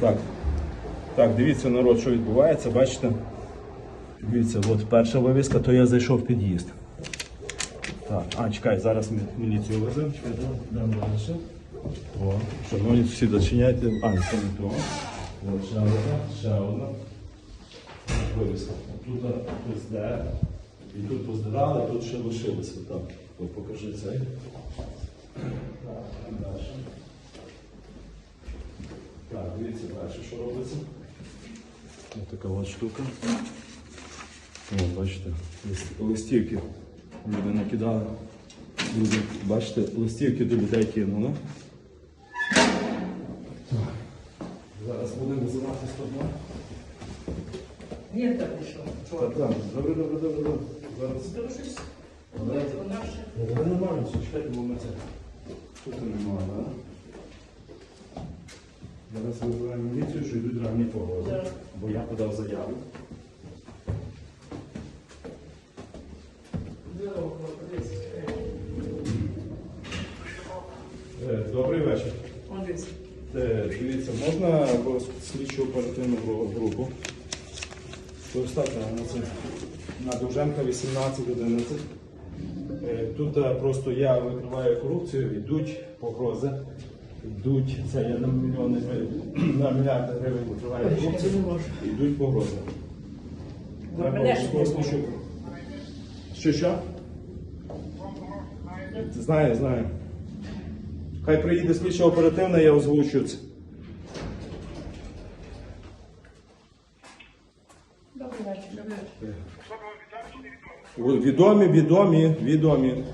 Так. Так, дивіться, народ, що відбувається, бачите? Дивіться, от перша вивіска, то я зайшов в під'їзд. Так, а, чекай, зараз ми міліцію веземо. Чекай, дам далі. О, шановні сусіди, зачиняйте. А, це не то. От ще одна, ще одна. Вивіска. Тут ПСД. І тут поздирали, тут ще лишилося. Так, от покажи цей. Так, і далі. Так, дивіться далі, що робиться. Ось така от штука. О, бачите, лист- листівки люди накидали. Люди, бачите, листівки до людей кинули. Зараз будемо визивати 102. Ні, так пішов. Так, так, добре, добре, добре, добре. Зараз. Давайте. Вона ще. Нормально, все, чекайте, бо ми це. Тут немає, так? Зараз визиваємо міліцію, що йдуть ранні погоди. Так. Бо я подав заяву. Е, Добрий вечір. Е, Дивіться, можна слідчу оперативну групу? Достатньо на це. На Довженка 18-11. Е, Тут просто я викриваю корупцію, йдуть погрози. Йдуть, це я на мільйони гривень, на мільярди гривень не можу. Йдуть погрози. Треба обов'язково слідчу. Що що? Знаю, знаю. Хай приїде слідча оперативна, я озвучу це. О, Відомі, відомі, відомі.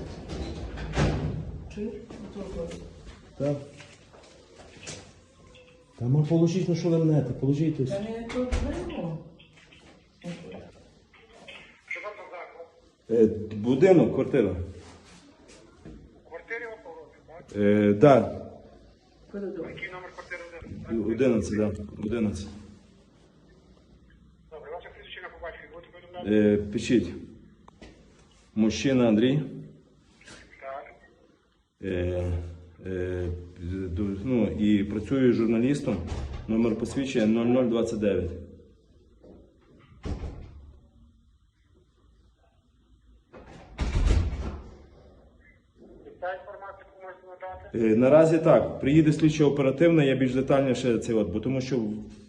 Отут. Так. Та ми положіть на шолемнете, положіть тут. Та не тут виймо. Е, будинок, квартира. Квартирі опороти, так? Е, да. Коридор. Який номер квартири? 11, да. 11. Добре, ваша причина побачить. Будете повідомляти? Е, пишіть. Мужчина Андрій. Так. Е, ну, і працюю журналістом. Номер посвідчення 0029. І та інформація, яку можете надати? Е, Наразі так, приїде слідчо оперативна, я більш детальніше це от, бо тому що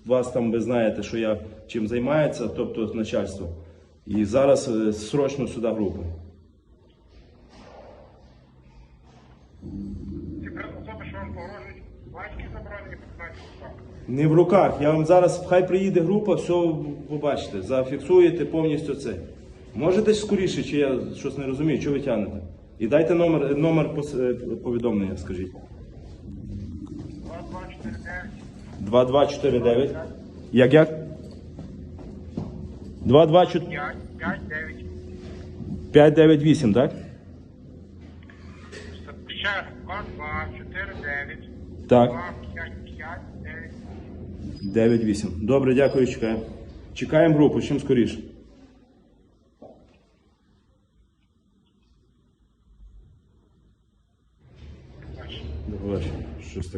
вас там ви знаєте, що я чим займається, тобто начальство. І зараз е, срочно сюди групу. Особи, що вам погрожують, в руках? Не в руках. Я вам зараз, хай приїде група, все побачите, зафіксуєте повністю це. Можете скоріше, чи я щось не розумію, що ви тягнете? І дайте номер, номер пос- е, повідомлення, скажіть. 2249 2249. Як як? 224. 5 59. 598, так? Ще 2249 Так. 255 9. 98. Добре, дякую, чекаємо. Чекаємо групу, чим скоріше. Добре. Щось таке.